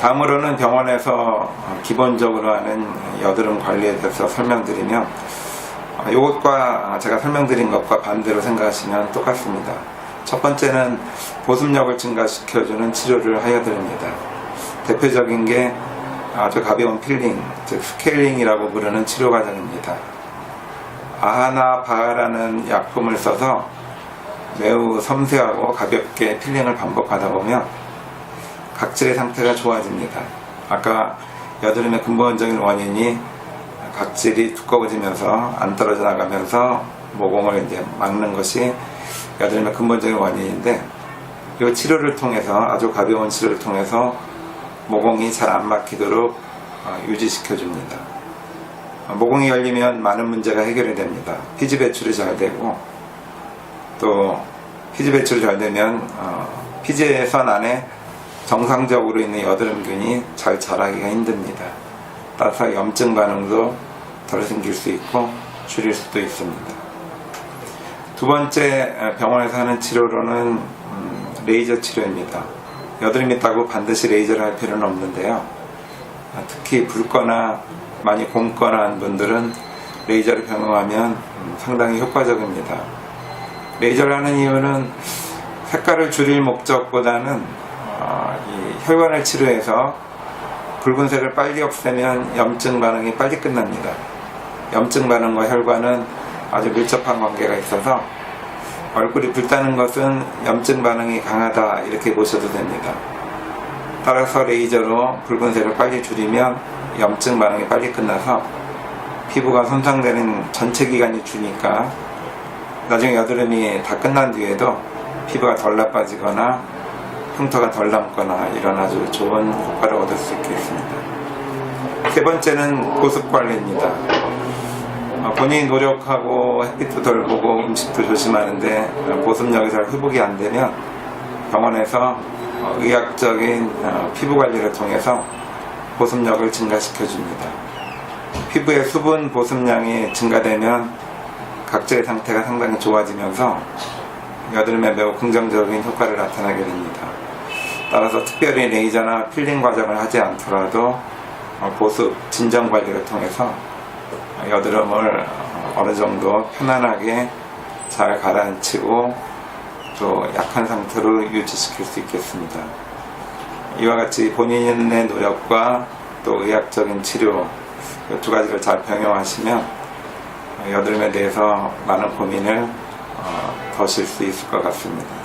다음으로는 병원에서 기본적으로 하는 여드름 관리에 대해서 설명드리면 이것과 제가 설명드린 것과 반대로 생각하시면 똑같습니다. 첫 번째는 보습력을 증가시켜주는 치료를 하여 드립니다. 대표적인 게 아주 가벼운 필링, 즉 스케일링이라고 부르는 치료 과정입니다. 아하나 바하라는 약품을 써서 매우 섬세하고 가볍게 필링을 반복하다 보면 각질의 상태가 좋아집니다. 아까 여드름의 근본적인 원인이 각질이 두꺼워지면서 안 떨어져 나가면서 모공을 이제 막는 것이 여드름의 근본적인 원인인데 이 치료를 통해서 아주 가벼운 치료를 통해서 모공이 잘 안 막히도록 어, 유지시켜 줍니다. 모공이 열리면 많은 문제가 해결이 됩니다. 피지 배출이 잘 되고 또 피지 배출이 잘 되면 어, 피지선 안에 정상적으로 있는 여드름균이 잘 자라기가 힘듭니다. 따라서 염증 반응도 덜 생길 수 있고 줄일 수도 있습니다. 두 번째 병원에서 하는 치료로는 음, 레이저 치료입니다. 여드름 있다고 반드시 레이저를 할 필요는 없는데요. 아, 특히 붉거나 많이 곰거나 한 분들은 레이저를 병용하면 음, 상당히 효과적입니다. 레이저를 하는 이유는 색깔을 줄일 목적보다는 혈관을 치료해서 붉은색을 빨리 없애면 염증 반응이 빨리 끝납니다. 염증 반응과 혈관은 아주 밀접한 관계가 있어서 얼굴이 붉다는 것은 염증 반응이 강하다 이렇게 보셔도 됩니다. 따라서 레이저로 붉은색을 빨리 줄이면 염증 반응이 빨리 끝나서 피부가 손상되는 전체 기간이 주니까 나중에 여드름이 다 끝난 뒤에도 피부가 덜 나빠지거나 흉터가 덜 남거나 이런 아주 좋은 효과를 얻을 수 있겠습니다. 세 번째는 보습 관리입니다. 어, 본인이 노력하고 햇빛도 덜 보고 음식도 조심하는데 어, 보습력이 잘 회복이 안 되면 병원에서 어, 의학적인 어, 피부 관리를 통해서 보습력을 증가시켜 줍니다. 피부의 수분 보습량이 증가되면 각질의 상태가 상당히 좋아지면서 여드름에 매우 긍정적인 효과를 나타나게 됩니다. 따라서 특별히 레이저나 필링 과정을 하지 않더라도 어, 보습 진정 관리를 통해서 여드름을 어느 정도 편안하게 잘 가라앉히고 또 약한 상태로 유지시킬 수 있겠습니다. 이와 같이 본인의 노력과 또 의학적인 치료 이두 가지를 잘 병용하시면 여드름에 대해서 많은 고민을 어, 더실 수 있을 것 같습니다.